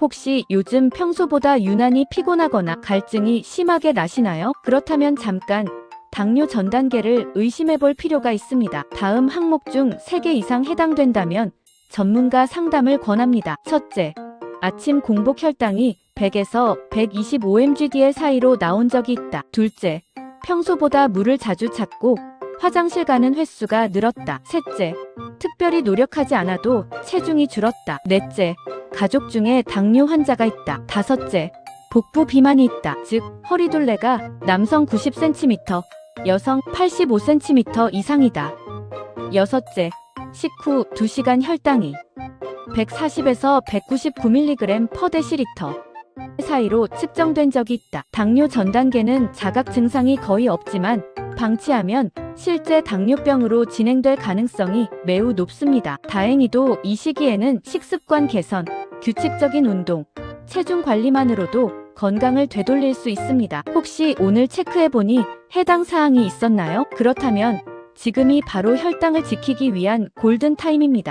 혹시 요즘 평소보다 유난히 피곤하거나 갈증이 심하게 나시나요? 그렇다면 잠깐 당뇨 전 단계를 의심해 볼 필요가 있습니다. 다음 항목 중 3개 이상 해당된다면 전문가 상담을 권합니다. 첫째, 아침 공복 혈당이 100에서 125mgd의 사이로 나온 적이 있다. 둘째, 평소보다 물을 자주 찾고 화장실 가는 횟수가 늘었다. 셋째, 특별히 노력하지 않아도 체중이 줄었다. 넷째, 가족 중에 당뇨 환자가 있다. 다섯째, 복부 비만이 있다. 즉, 허리둘레가 남성 90cm, 여성 85cm 이상이다. 여섯째, 식후 2시간 혈당이 140에서 199mg per 데시리터 사이로 측정된 적이 있다. 당뇨 전 단계는 자각 증상이 거의 없지만 방치하면 실제 당뇨병으로 진행될 가능성이 매우 높습니다. 다행히도 이 시기에는 식습관 개선, 규칙적인 운동, 체중 관리만으로도 건강을 되돌릴 수 있습니다. 혹시 오늘 체크해보니 해당 사항이 있었나요? 그렇다면 지금이 바로 혈당을 지키기 위한 골든 타임입니다.